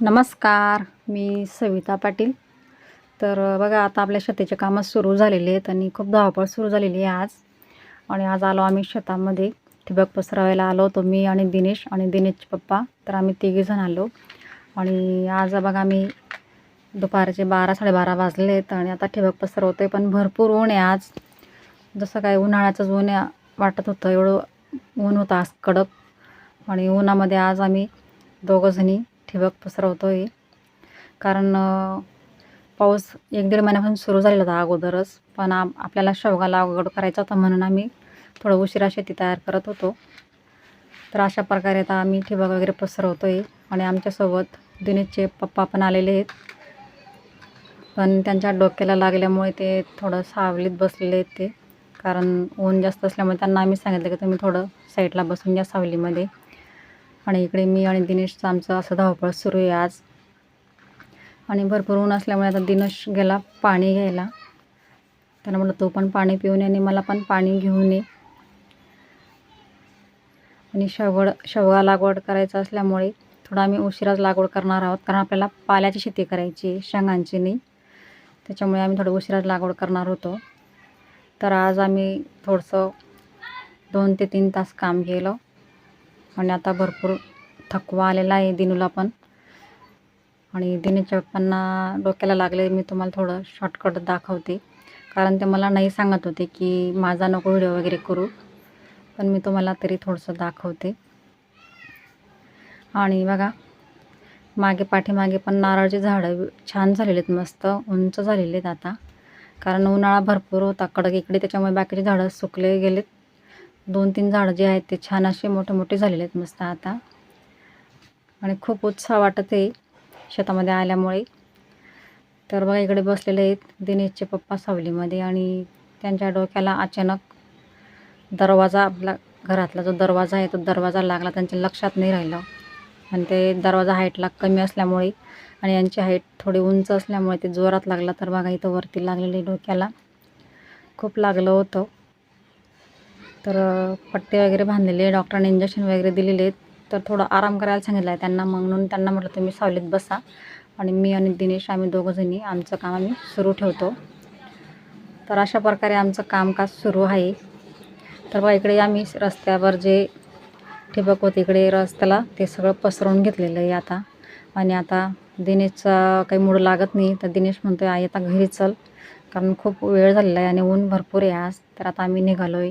नमस्कार मी सविता पाटील. तर बघा आता आपल्या शेतीचे कामं सुरू झालेले आहेत आणि खूप धावपळ सुरू झालेली आहे आज. आणि आज आलो आम्ही शेतामध्ये. ठिबक पसरवायला आलो होतो मी आणि दिनेश आणि दिनेशचे पप्पा. तर आम्ही तिघीजण आलो. आणि आज बघा आम्ही दुपारचे बारा साडेबारा वाजले आहेत आणि आता ठिबक पसरवतो आहे पण भरपूर ऊन आहे आज. जसं काय उन्हाळ्याचंच ऊन वाटत होतं एवढं ऊन होतं आज कडक. आणि उन्हामध्ये आज आम्ही दोघंजणी ठिबक पसरवतो आहे कारण पाऊस एक दीड महिन्यापासून सुरू झालेला होता अगोदरच. पण आ आपल्याला शेवगा लागवड करायचा होता म्हणून आम्ही थोडं उशिरा शेती तयार करत होतो. तर अशा प्रकारे आता आम्ही ठिबक वगैरे पसरवतो आहे आणि आमच्यासोबत दिनेशचे पप्पा पण आलेले आहेत. पण त्यांच्या डोक्याला लागल्यामुळे ते थोडं सावलीत बसलेले आहेत ते. कारण ऊन जास्त असल्यामुळे त्यांना आम्ही सांगितलं की तुम्ही थोडं साईडला बसून घ्या सावलीमध्ये. आणि इकडे मी आणि दिनेशचं आमचं असं धावपळ सुरू आहे आज. आणि भरपूर ऊन असल्यामुळे आता दिनेश गेला पाणी घ्यायला. त्यानं म्हटलं तू पण पाणी पिऊन ये आणि मला पण पाणी घेऊन ये. आणि शेवगड शेवगा लागवड करायचं असल्यामुळे थोडं आम्ही उशिराच लागवड करणार आहोत कारण आपल्याला पाल्याची शेती करायची आहे, शेंगांची नाही. त्याच्यामुळे आम्ही थोडं उशिराच लागवड करणार होतो. तर आज आम्ही थोडंसं दोन ते तीन तास काम केलं. आणि आता भरपूर थकवा आलेला आहे दिनूला पण. आणि दिनेशच्या पप्पांना डोक्याला लागले मी तुम्हाला थोडं शॉर्टकट दाखवते. कारण ते मला नाही सांगत होते की माझा नको व्हिडिओ वगैरे करू. पण मी तुम्हाला तरी थोडंसं दाखवते. आणि बघा मागे पाठीमागे पण नारळाची झाडं छान झालेली आहेत मस्त उंच झालेली आहेत आता. कारण उन्हाळा भरपूर होता कडक इकडे त्याच्यामुळे बाकीचे झाडं सुकले गेलेत. दोन तीन झाडं जे आहेत ते छान असे मोठे मोठे झालेले आहेत मस्त आता. आणि खूप उत्साह वाटत आहे शेतामध्ये आल्यामुळे. तर बघा इकडे बसलेले आहेत दिनेशचे पप्पा सावलीमध्ये आणि त्यांच्या डोक्याला अचानक दरवाजा आपला घरातला जो दरवाजा आहे तो दरवाजा लागला त्यांच्या लक्षात नाही राहिलं. आणि ते दरवाजा हाईटला कमी असल्यामुळे आणि यांची हाईट थोडी उंच असल्यामुळे ते जोरात लागला. तर बघा इथं वरती लागलेले डोक्याला खूप लागलं होतं. तर पट्टे वगैरे बांधलेले डॉक्टरांनी इंजेक्शन वगैरे दिलेले आहेत. तर थोडं आराम करायला सांगितलं आहे त्यांना मग म्हणून त्यांना म्हटलं तुम्ही सावलीत बसा. आणि मी आणि दिनेश आम्ही दोघंजणी आमचं काम आम्ही सुरू ठेवतो. तर अशा प्रकारे आमचं कामकाज सुरू आहे. तर बघा इकडे आम्ही रस्त्यावर जे ठिबक होते इकडे रस्त्याला ते सगळं पसरवून घेतलेलं आहे आता. आणि आता दिनेशचा काही मूड लागत नाही तर दिनेश म्हणतो आहे आई आता घरी चल. कारण खूप वेळ झालेला आहे आणि ऊन भरपूर आहे आज. तर आता आम्ही निघालो आहे